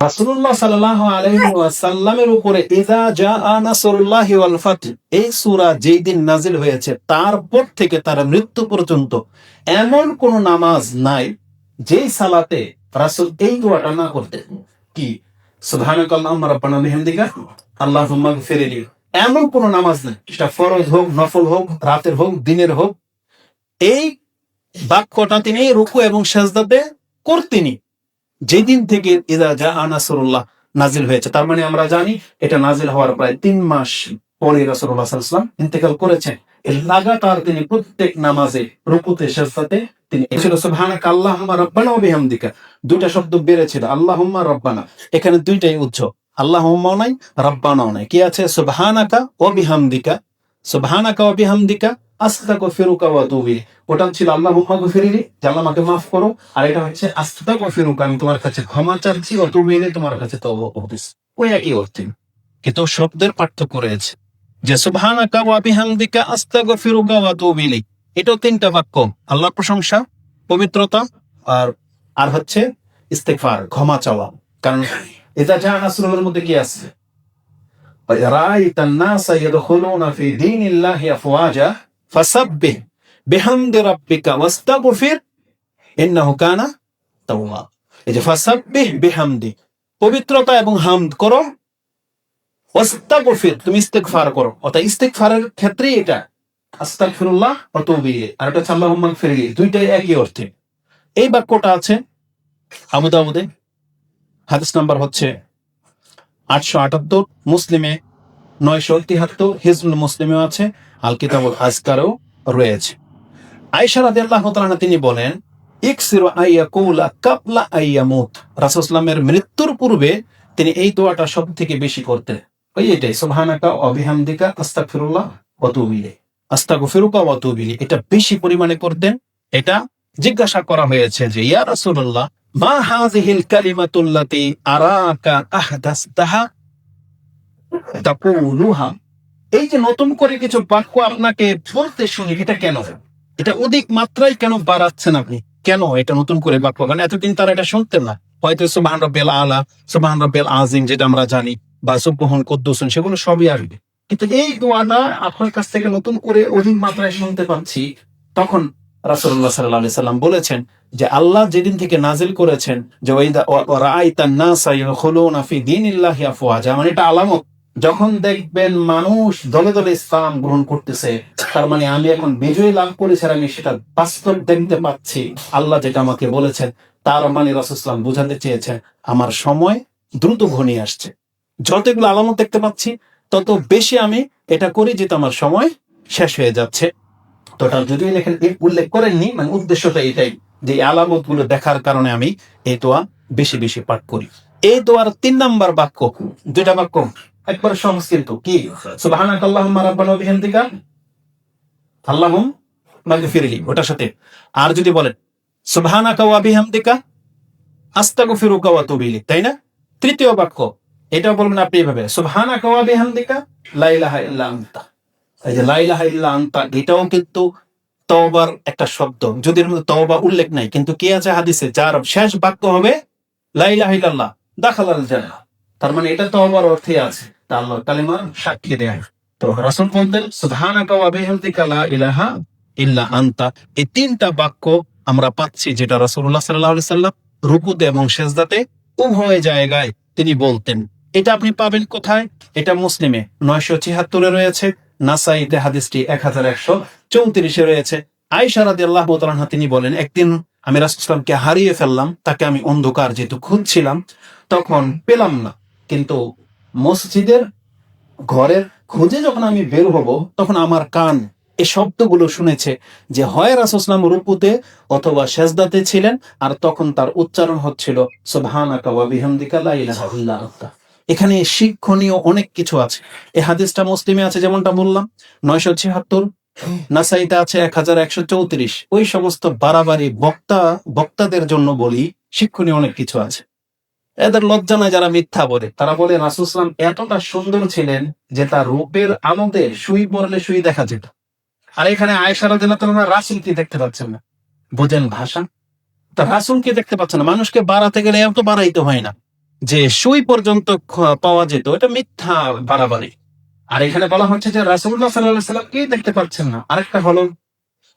রাসূলুল্লাহ সাল্লাল্লাহু আলাইহি ওয়াসাল্লামের উপরে ইযা জাআ নাসরুল্লাহি ওয়াল ফাত এই সূরা যেই দিন নাজিল হয়েছে তারপর থেকে তার মৃত্যু পর্যন্ত এমন কোন নামাজ নাই যেই সালাতে রাসূল এই দোয়াটা না করতেন। কি? সুবহানাকাল্লাহুম্মা রাব্বানা বিহামদিকা আল্লাহুম্মা গফিরলি এমন কোন নামাজ নেই সেটা ফরজ হোক নফল হোক রাতের হোক দিনের হোক এই বাক্যটা তিনি রুকু এবং সেজদাতে করতেনি যেদিন থেকে ইদা জা আনাসরুল্লাহ নাজিল হয়েছে, তার মানে আমরা জানি এটা নাজিল হওয়ার প্রায় তিন মাস পরে রাসুল্লাহ সাল্লাম ইন্তেকাল করেছেন। লাগাতার তিনি প্রত্যেক নামাজে, রুকুতে শেষাতে তিনি ছিল সুবহানাক আল্লাহুম্মা রাব্বানা ওয়া বিহামদিকা। দুইটা শব্দ বেড়েছিল, আল্লাহুম্মা রাব্বানা। এখানে দুইটাই উচ্চ আল্লাহুম্মাও নাই, রাব্বানাও নাই। কি আছে? সুবহানাকা ওয়া বিহামদিকা। সুবহানাকা ওয়া বিহামদিকা আস্তাকো ফেরুকা ওটা ছিল আল্লাহ মুহা আমাকে মাফ করো। আর এটা হচ্ছে আমি তোমার কাছে ক্ষমা চাচ্ছি তোমার কাছে ওই একই অর্থে। কিন্তু শব্দের পার্থক্য রয়েছে যে সুবহানাকা ওয়া এটাও তিনটা বাক্য। আল্লাহ প্রশংসা, পবিত্রতা আর আর হচ্ছে ইস্তেফার ক্ষমা চাওয়া। কারণ এটা যা আসলের মধ্যে কি আছে? ফি ফাসাব্বিহ বিহামদি রাব্বিকা ওয়াস্তাগফির ইন্নাহু কানা তাওয়া এই যে ফাসাব্বিহ বিহামদি, পবিত্রতা এবং হামদ করো, ওয়াস্তাগফির, তুমি ইস্তেগফার করো। অর্থাৎ ইস্তেগফারের ক্ষেত্রে এটা। আস্তাগফিরুল্লাহ ওয়া তুবি আর এটা আল্লাহুম্মা গফিরলি দুইটাই একই অর্থে। এই বাক্যটা আছে আমুদামুদে হাদিস নাম্বার হচ্ছে আটশো আটাত্তর, মুসলিমে নয়শো হিজবুল মুসলিমেও আছে, আল আজকারও রয়েছে। রাদিয়াল্লাহু তাআলা তিনি বলেন, ইকসিরু আইয়া কৌলা কাবলা আইয়া মুত রাসূলুল্লাহের মৃত্যুর পূর্বে তিনি এই দোয়াটা সব থেকে বেশি করতেন। ওই এটাই ওয়া তুবু ইলাইহি আস্তাগফিরুকা ওয়া তুবু ইলাইহি এটা বেশি পরিমাণে করতেন। এটা জিজ্ঞাসা করা হয়েছে যে, ইয়া রাসূলুল্লাহ, মা হাযিহিল কালিমাতুল্লাতী আরাকা আহদাসতাহা এই যে নতুন করে কিছু বাক্য আপনাকে বলতে শুনি, এটা কেন? এটা অধিক মাত্রায় কেন বাড়াচ্ছেন আপনি? কেন এটা নতুন করে বাক্য? কারণ এতদিন তারা এটা শুনতেন না। হয়তো সুবাহান রব্বেল আলা, সুবাহান রব্বেল আজিম যেটা আমরা জানি, বা সুবহন কদ্দুসন সেগুলো সবই আসবে। কিন্তু এই দোয়াটা আপনার কাছ থেকে নতুন করে অধিক মাত্রায় শুনতে পাচ্ছি। তখন রাসূলুল্লাহ সাল্লাল্লাহু আলাইহি সাল্লাম বলেছেন যে, আল্লাহ যেদিন থেকে নাজিল করেছেন, যে মানে এটা আলামত। যখন দেখবেন মানুষ দলে দলে ইসলাম গ্রহণ করতেছে, তার মানে আমি এখন বিজয় লাভ করেছি আমি সেটা বাস্তব দেখতে পাচ্ছি। আল্লাহ যেটা আমাকে বলেছেন, তার মানে রসুলাম বুঝাতে চেয়েছেন, আমার সময় দ্রুত ঘনিয়ে আসছে। যতগুলো আলামত দেখতে পাচ্ছি, তত বেশি আমি এটা করি যেহেতু আমার সময় শেষ হয়ে যাচ্ছে। তো ওটা যদিও লেখেন উল্লেখ করেননি মানে উদ্দেশ্যটা এটাই, যে আলামতগুলো দেখার কারণে আমি এই দোয়া বেশি বেশি পাঠ করি। এই দোয়ার তিন নাম্বার বাক্য, দুইটা বাক্য একবার সহজ কিন্তু কি সুবহানাক আল্লাহুম্মা রাব্বানা ওয়া বিহামদিকা আল্লাহুম মাগফিরলি ওটার সাথে। আর যদি বলেন সুবহানাকা ওয়া বিহামদিকা আস্তাগফিরুকা ওয়া তাই না? তৃতীয় বাক্য এটা বলবেন আপনি এভাবে সুবহানাকা ওয়া বিহামদিকা লা ইলাহা ইল্লা আনতা। এই যে লা ইলাহা ইল্লা আনতা এটাও কিন্তু তওবার একটা শব্দ। যদি এর মধ্যে তওবা উল্লেখ নাই কিন্তু কি আছে হাদিসে? যার শেষ বাক্য হবে লা ইলাহা ইল্লাল্লাহ দাখালাল জান্নাহ। তার মানে এটা তো তওবার অর্থে আছে। তা আল্লাহর কালিমার সাক্ষী দেয় তো রাসূল বলতেন, সুবহানাকা ওয়া বিহামদিকা লা ইলাহা ইল্লা আনতা। এই তিনটা বাক্য আমরা পাচ্ছি যেটা রাসূলুল্লাহ সাল্লাল্লাহু আলাইহি সাল্লাম রুকুতে এবং সেজদাতে উভয় জায়গায় তিনি বলতেন। এটা আপনি পাবেন কোথায়? এটা মুসলিমে নয়শো ছিহাত্তরে রয়েছে, নাসাইতে হাদিসটি এক হাজার একশো চৌত্রিশে রয়েছে। আয়সা রাদি আল্লাহ তিনি বলেন, একদিন আমি রাসুলামকে হারিয়ে ফেললাম, তাকে আমি অন্ধকার যেহেতু খুঁজছিলাম, তখন পেলাম না। কিন্তু মসজিদের ঘরের খুঁজে যখন আমি বের হব, তখন আমার কান এই শব্দগুলো শুনেছে যে হয় রাসুসলাম রূপুতে অথবা সেজদাতে ছিলেন, আর তখন তার উচ্চারণ হচ্ছিল এখানে শিক্ষণীয় অনেক কিছু আছে। এই হাদিসটা মুসলিমে আছে যেমনটা বললাম, নয়শো ছিয়াত্তর, নাসাইতে আছে এক হাজার একশো চৌত্রিশ। ওই সমস্ত বাড়াবাড়ি বক্তা, বক্তাদের জন্য বলি, শিক্ষণীয় অনেক কিছু আছে। এদের লজ্জা নাই যারা মিথ্যা বলে। তারা বলে রাসুসলাম এতটা সুন্দর ছিলেন যে তার রূপের আনন্দে সুই পড়লে সুই দেখা যেত। আর এখানে আয়সারা দিন রাসুল কি দেখতে পাচ্ছেন না। বোঝেন ভাষা? তা রাসুল কি দেখতে পাচ্ছেন না। মানুষকে বাড়াতে গেলে এত বাড়াইতে হয় না। যে সুই পর্যন্ত পাওয়া যেত এটা মিথ্যা বাড়াবাড়ি। আর এখানে বলা হচ্ছে যে রাসুল্লাহ সাল্লাহ সাল্লামকেই দেখতে পাচ্ছেন না। আরেকটা হলো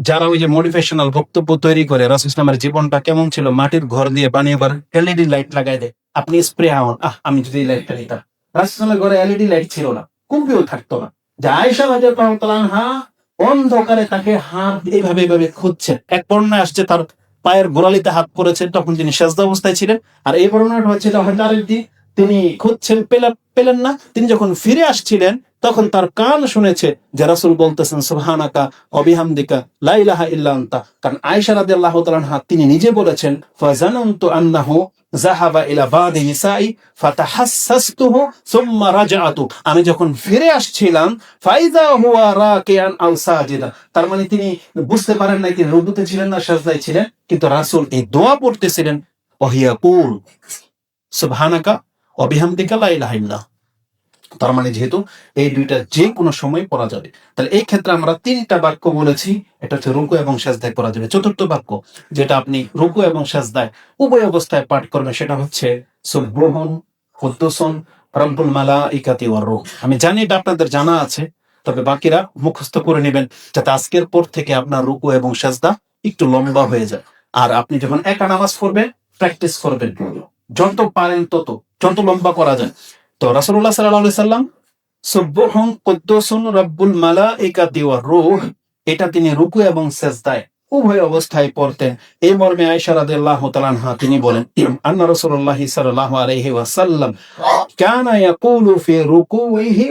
যারা ওই যে মোটিভেশনাল বক্তব্য তৈরি করে, রাসুল ইসলামের জীবনটা কেমন ছিল? মাটির ঘর দিয়ে বানিয়ে এবার এলইডি লাইট লাগাই দেয়। আপনি স্প্রে আউন, আহ, আমি যদি লাইটটা নিতাম। রাসুলের ঘরে এলইডি লাইট ছিল না কুম্পিও থাকতো না। যে আয়সা বাজার হা অন্ধকারে তাকে হাত এইভাবে এইভাবে খুঁজছে। এক বর্ণায় আসছে, তার পায়ের গোড়ালিতে হাত পড়েছে, তখন তিনি সেজদা অবস্থায় ছিলেন। আর এই বর্ণনাটা হচ্ছে আরেকটি তিনি খুঁজছেন পেলেন পেলেন না, তিনি যখন ফিরে আসছিলেন তখন তার কান শুনেছে যে রাসুল বলতেছেন, সুবহানাকা অবিহামদিকা লাইলাহা ইল্লা আনতা। কারণ আয়েশা রাদিয়াল্লাহু তাআলা তিনি নিজে বলেছেন, ফাজানানতু আন্নাহু যাহাবা ইলা বাদি নিসাই ফাতাহাসসাসতুহু সুম্মা রাজআতু। আমি যখন ফিরে আসছিলাম, ফাইজা হুয়া রাকিয়ান আও সাজিদা। তার মানে তিনি বুঝতে পারেন না তিনি রুকুতে ছিলেন না, সাজদায় ছিলেন, কিন্তু রাসূল এই দোয়া পড়তেছিলেন ওহিয়া কুল, সুবহানাকা অবিহামদিকা লা ইলাহা ইল্লা তার মানে যেহেতু এই দুইটা যে কোনো সময় পড়া যাবে। তাহলে এই ক্ষেত্রে আমরা তিনটা বাক্য বলেছি, এটা হচ্ছে রুকু এবং সাজদায় পড়া যাবে। চতুর্থ বাক্য, যেটা আপনি রুকু এবং সাজদায় উভয় অবস্থায় পাঠ করবেন, সেটা হচ্ছে সুব্রহন কুদ্দুসন রব্বুল মালা ইকাতি ওয়ার রূহ। আমি জানি এটা আপনাদের জানা আছে, তবে বাকিরা মুখস্থ করে নেবেন, যাতে আজকের পর থেকে আপনার রুকু এবং সাজদা একটু লম্বা হয়ে যায়। আর আপনি যখন একা নামাজ পড়বেন, প্র্যাকটিস করবেন। যত পারেন তত, যত লম্বা করা যায়। তো রাসুল্লাহ সাল্লাহ সাল্লাম, সুবহুন রব্বুল মালা একা রুহ। এটা তিনি রুকু এবং সেজদায় উভয় অবস্থায় পড়তেন। এই মর্মে রাদিয়াল্লাহু তাআলা তিনি বলেন, আন্না রাসূলুল্লাহ সাল্লাল্লাহু আলাইহি ওয়াসাল্লাম কানা ইয়াকুলু ফি রুকুইহি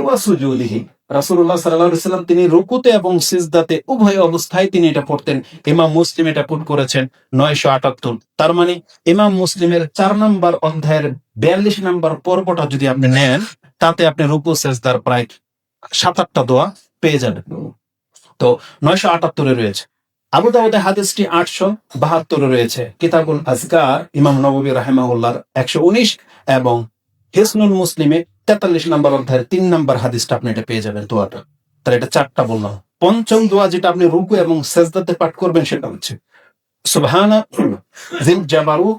রাসূলুল্লাহ সাল্লাল্লাহু আলাইহি সাল্লাম তিনি রুকুতে এবং সিজদাতে উভয় অবস্থায় তিনি এটা পড়তেন। ইমাম মুসলিম এটা পুট করেছেন নয়শো আটাত্তর। তার মানে ইমাম মুসলিমের চার নম্বর অধ্যায়ের বিয়াল্লিশ নম্বর পর্বটা যদি আপনি নেন, তাতে আপনি রুকু, সেজদার প্রায় সাত আটটা দোয়া পেয়ে যাবেন। তো নয়শো আটাত্তরে রয়েছে। আবু দাউদে হাদিসটি আটশো বাহাত্তরে রয়েছে। কিতাবুল আজকার, ইমাম নবী রাহেমাউল্লাহর একশো উনিশ এবং হিসনুল মুসলিমে তেতাল্লিশ নম্বর অধ্যায়ের তিন নম্বর হাদিসটা আপনি এটা পেয়ে যাবেন দোয়াটা। তাহলে এটা চারটা বললাম। পঞ্চম দোয়া যেটা আপনি রুকু এবং সেজদাতে পাঠ করবেন সেটা হচ্ছে, সুবহানা জিল জাবারু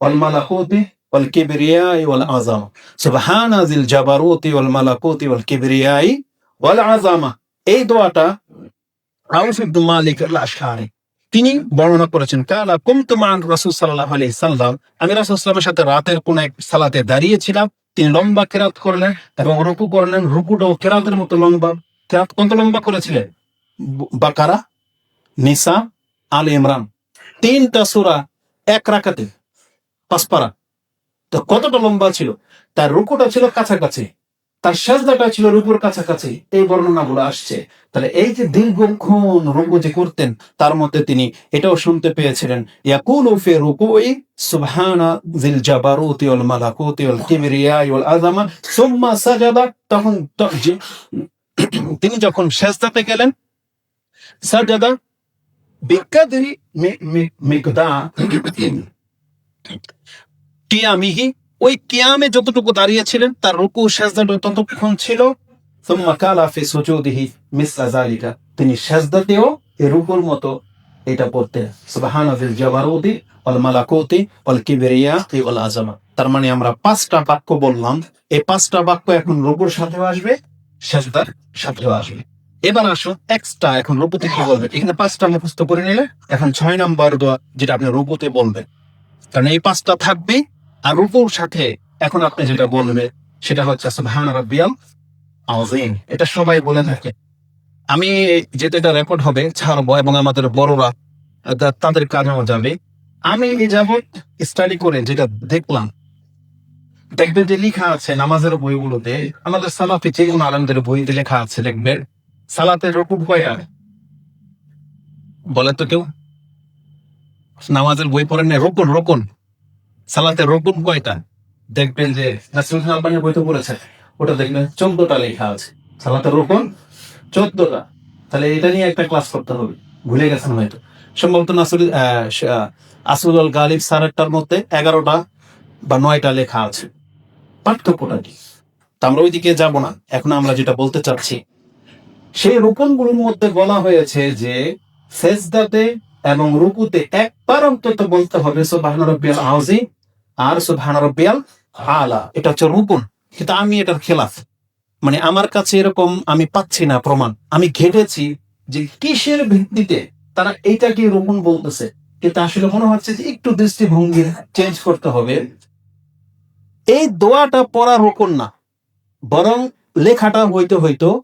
ওয়াল মালাকুতি ওয়াল কিবরিয়াই ওয়াল আযামা। সুবহানা জিল জাবারুতি ওয়াল মালাকুতি ওয়াল কিবরিয়াই ওয়াল এই দোয়াটা ইবনে মালিক আল আশআরি তিনি বর্ণনা করেছেন, কালা কুমতু মান রাসূল সাল্লাল্লাহু আলাইহি সাল্লাম। আমি রাসূল সাল্লাল্লাহু সাথে রাতের কোন এক সালাতে দাঁড়িয়েছিলাম। তিনি লম্বা কেরাত করলেন এবং রুকু করলেন রুকুটাও কেরাতের মতো লম্বা, কেরাত কত লম্বা করেছিলেন? বাকারা, নিসা, আল ইমরান। তিনটা সুরা এক রাখাতে পাঁচপারা। তো কতটা লম্বা ছিল? তার রুকুটা ছিল কাছাকাছি। তার সাজদাটা ছিল রুকুর কাছাকাছি। এই বর্ণনাগুলো আসছে। তাহলে এই যে দীর্ঘক্ষণ রুকু যে করতেন, তার মধ্যে তিনি এটাও শুনতে পেয়েছিলেন, ইয়াকুলু ফি রুকুই সুবহানা জিল জাবারুতি ওয়াল মালাকুতি ওয়াল ওয়াল আযামা সুম্মা সাজাদা। তখন তিনি যখন সেজদাতে গেলেন, সাজাদা বিকাদরি মিকদা কিয়ামিহি ওই কিয়ামে যতটুকু দাঁড়িয়েছিলেন, তার রুকু সেজদাটা ততক্ষণ ছিল। তিনি সেজদাতেও এই রুকুর মতো এটা পড়তেন। সুবহানা জিল জাবারুতি ওয়াল মালাকুতি তার মানে আমরা পাঁচটা বাক্য বললাম। এই পাঁচটা বাক্য এখন রুকুর সাথেও আসবে, সেজদার সাথেও আসবে। এবার আসুন এক্সট্রা এখন রুকুতে কি বলবেন? এখানে পাঁচটা মুখস্থ করে নিলে, এখন ছয় নম্বর দোয়া যেটা আপনি রুকুতে বলবেন। কারণ এই পাঁচটা থাকবে আর রুকুর সাথে এখন আপনি যেটা বলবেন সেটা হচ্ছে সুবহান রাব্বিয়াল এটা সবাই বলে থাকে। আমি যেটা এটা রেকর্ড হবে, ছাড়বো এবং আমাদের বড়রা তাদের কাজেও যাবে। আমি এই স্টাডি করে যেটা দেখলাম। দেখবেন যে লেখা আছে নামাজের বইগুলোতে, আমাদের সালাফি যে কোনো আলমদের বইতে লেখা আছে দেখবেন সালাতের রকুব কয়টা বলে তো কেউ? নামাজের বই পড়েন রকুন রকুন। সালাতের রকুন কয়টা? দেখবেন যে নাসরুল আলবানির বইতে পড়েছে ওটা দেখবেন চোদ্দটা লেখা আছে। সালাতের রকুন চোদ্দটা। তাহলে এটা নিয়ে একটা ক্লাস করতে হবে। ভুলে গেছেন হয়তো। সম্ভবত শ- আসুল গালিব সারেরটার মধ্যে এগারোটা বা নয়টা লেখা আছে। পার্থক্যটা কি? তা আমরা ওইদিকে যাব না। এখন আমরা যেটা বলতে চাচ্ছি, সেই রোপণগুলোর মধ্যে বলা হয়েছে যে, সেজদাতে এবং রুকুতে একবার অন্তত বলতে হবে সুবহান রব্বিয়াল আযীম আর সুবহান রব্বিয়াল আলা। এটা হচ্ছে রুকুন। কিন্তু আমি এটার খেলাফ। মানে আমার কাছে এরকম আমি পাচ্ছি না প্রমাণ। আমি ঘেটেছি যে কিসের ভিত্তিতে তারা এইটাকে রোপণ বলতেছে। কিন্তু আসলে মনে হচ্ছে যে একটু দৃষ্টিভঙ্গি চেঞ্জ করতে হবে। এই দোয়াটা পড়া রোপণ না। বরং লেখাটা হইতে হইতো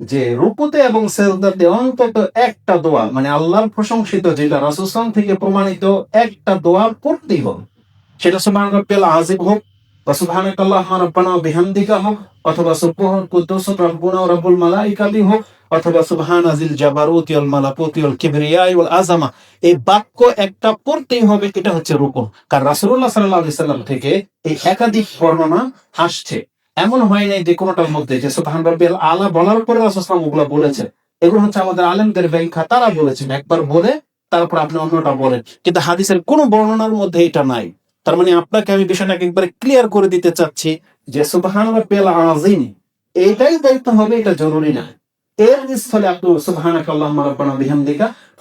যে রুকুতে এবং সেজদাতে অন্তত একটা দোয়া। মানে আল্লাহর প্রশংসিত যেটা রাসুসাম থেকে প্রমাণিত একটা দোয়া পড়তেই হবে। সেটা সুবহান রাব্বিয়াল আজিম হোক বা সুবহানাক আল্লাহুম্মা রাব্বানা বিহামদিকা হোক অথবা সুবহান কুদ্দুস রাব্বুনা ওয়া রাব্বুল মালাইকাতি হোক অথবা সুবহান আজিল জাবারুতি ওয়াল মালাকুতি ওয়াল কিবরিয়াই ওয়াল আযামা। এই বাক্য একটা পড়তেই হবে, এটা হচ্ছে রুকুন। কারণ রাসূলুল্লাহ সাল্লাল্লাহু আলাইহি সাল্লাম থেকে এই একাধিক বর্ণনা আসছে। এমন হয় নাই যে কোনোটার মধ্যে যে সুবহান রাব্বিয়াল আলা বলার পরে রাসূলুল্লাহ ওগুলো বলেছেন। এগুলো হচ্ছে আমাদের আলেমদের ব্যাখ্যা, তারা বলেছেন। একবার বলে, তারপর আপনি অন্যটা বলেন। কিন্তু হাদিসের কোনো বর্ণনার মধ্যে এটা নাই। তার মানে আপনাকে আমি বিষয়টাকে একবারে ক্লিয়ার করে দিতে চাচ্ছি যে সুবহান এটাই বলতে হবে, এটা জরুরি না। এর স্থলে আপনি সুবহানাক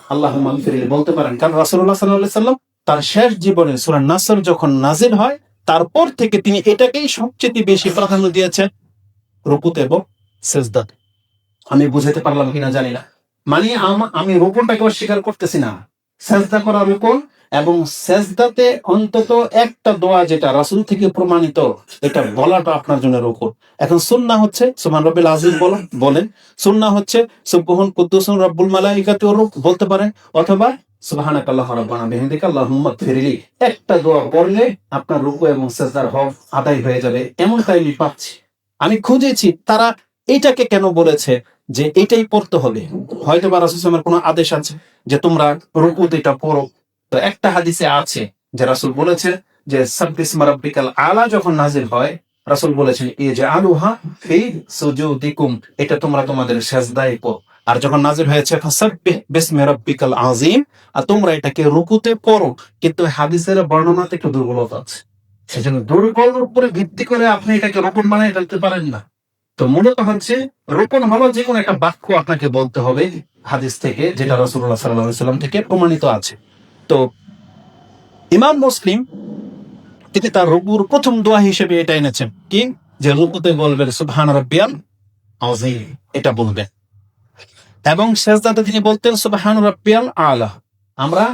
আল্লাহুম্মা গফিরলি বলতে পারেন। কারণ তার শেষ জীবনে সূরা নাসর যখন নাজিল হয়, তারপর থেকে তিনি এটাকেই সবচেয়ে বেশি প্রাধান্য দিয়েছেন রুকুতে এবং আমি বুঝাতে পারলাম কিনা জানি না। মানে আম- আমি রোপণটাকে অস্বীকার করতেছি না। সেজদা করা রোপণ এবং সেজদাতে অন্তত একটা দোয়া যেটা রাসুল থেকে প্রমাণিত, এটা বলাটা আপনার জন্য রোপণ এখন সুন্নাহ হচ্ছে, সুবহান রাব্বিল আজিজ বলেন বলেন, সুন্নাহ হচ্ছে সুবহান কুদ্দুসুন রাব্বুল মালাইকাতু বলতে পারেন, অথবা সুবহানাক আল্লাহ রাব্বানা বিহামদিকা আল্লাহুম্মা গফিরলি। একটা দোয়া পড়লে আপনার রুকু এবং সেজদার হক আদায় হয়ে যাবে, এমনটাই আমি পাচ্ছি। আমি খুঁজেছি, তারা এটাকে কেন বলেছে যে এটাই পড়তে হবে? হয়তো বা রাসুলের কোনো আদেশ আছে যে তোমরা রুকুত এটা পড়ো। তো একটা হাদিসে আছে যে রাসূল বলেছে যে মারাব্বিকাল আলা যখন নাজিল হয়, রাসূল বলেছেন এই যে আলুহা ফি সুজুদিকুম এটা তোমরা তোমাদের সেজদায় পড়ো। আর যখন নাজিল হয়েছে বিসমি আর তোমরা এটাকে রুকুতে পড়ো, কিন্তু হাদিসের বর্ণনাতে একটু দুর্বলতা আছে। সেজন্য উপরে ভিত্তি করে আপনি এটাকে রোপণ বানিয়ে ফেলতে পারেন না। তো মূলত হচ্ছে, রোপণ হলো যে কোনো একটা বাক্য আপনাকে বলতে হবে হাদিস থেকে, যেটা রসুল্লাহ সাল্লাহ সাল্লাম থেকে প্রমাণিত আছে। তো ইমাম মুসলিম তিনি তার রুকুর প্রথম দোয়া হিসেবে এটা এনেছেন। কি? যে রুকুতে বলবেন, সুবহান রাব্বিয়াল আযীম এটা বলবেন। এবং শেষদাতে তিনি বলতেন, সুবহান রাব্বিয়াল আলা আমরা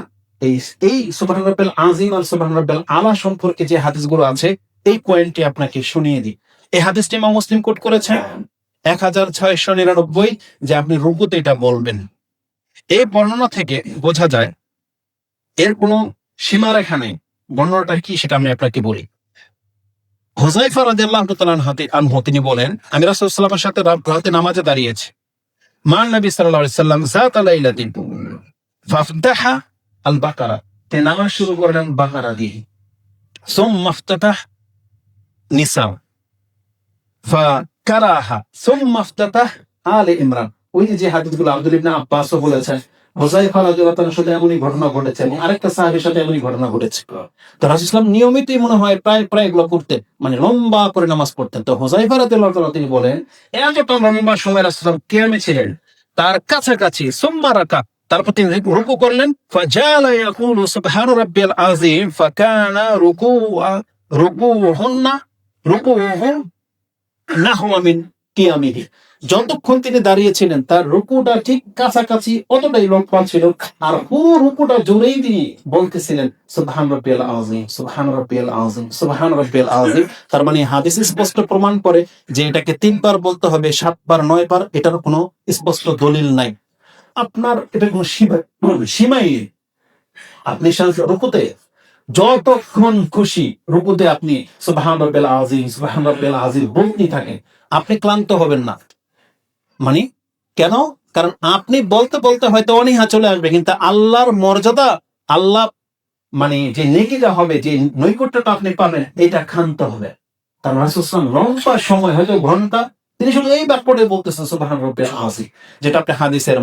এই এই সুবহান রাব্বিয়াল আযীম আর সুবহান রাব্বিয়াল আলা সম্পর্কে যে হাদিসগুলো আছে, এই পয়েন্টটি আপনাকে শুনিয়ে দিই। এই হাদিসটি ইমাম মুসলিম কোট করেছে এক হাজার ছয়শো নিরানব্বই, যে আপনি রুকুতে এটা বলবেন। এই বর্ণনা থেকে বোঝা যায় এর কোনো সীমারেখা নেই। বর্ণনাটা কি সেটা আমি আপনাকে বলি। হোজাইফা রাদিয়াল্লাহু তাআলা হাতে আনহু, তিনি বলেন, আমি রাসূলুল্লাহ সাথে রাত- নামাজে দাঁড়িয়েছি। মান নবী সাল্লাম লাইলাতিন ফাফতাহা আল বাকারা তিনি নামাজ শুরু করলেন বাকারা দিয়ে। সুম্মা ইফতাতাহ নিসা ফাকারাহা। সুম্মা ইফতাতাহ আলে ইমরান। ওই যে হাদিসগুলো আব্দুল ইবনে বলেছেন হোজাইফা তাআলার সাথে এমনই ঘটনা ঘটেছে এবং আরেকটা সাহাবীর সাথে এমনই ঘটনা ঘটেছে। তো রাসূল ইসলাম নিয়মিতই মনে হয় প্রায় প্রায় এগুলো করতেন মানে লম্বা করে নামাজ পড়তেন। তো হোজাইফা তাআলা তিনি বলেন এতটা লম্বা সময় ইসলাম কিয়ামে ছিলেন, তার কাছাকাছি সোম্মা রাকা তারপর তিনি রুকু করলেন, ফাজালা ইয়াকুলু সুবহান রাব্বিয়াল আযীম, ফাকানা রুকুআ রুকুহুন্না রুকুহু নাহওয়া মিন কিয়ামিহি। যতক্ষণ তিনি দাঁড়িয়েছিলেন, তার রুকুটা ঠিক কাছাকাছি অতটাই লম্বা ছিল। আর পুরো রুকুটা জোরেই তিনি বলতেছিলেন, সুবহান রাব্বিয়াল আযীম, সুবহান রাব্বিয়াল আযীম, সুবহান রাব্বিয়াল আযীম। তার মানে হাদিস স্পষ্ট প্রমাণ করে যে এটাকে তিনবার বলতে হবে, সাতবার নয় বার এটার কোনো স্পষ্ট দলিল নাই। আপনার এটা কোনো সীমা, সীমাই। আপনি রুকুতে, যতক্ষণ খুশি রুকুতে আপনি সুবহান আযীম, সুবহান রাব্বিল আযীম বলতেই থাকেন, আপনি ক্লান্ত হবেন না। মানে কেন? কারণ আপনি বলতে বলতে হয়তো অনীহা চলে আসবে, কিন্তু আল্লাহর মর্যাদা, আল্লাহ মানে যে নেকিটা হবে, যে নৈকট্যটা আপনি পাবেন, এটা ক্ষান্ত হবে। তার লম্বা সময় হয়তো ঘণ্টা, তিনি শুধু এই ব্যাপারে বলতেছেন সুবাহ রব্বের আযীম, যেটা আপনি হাদিসের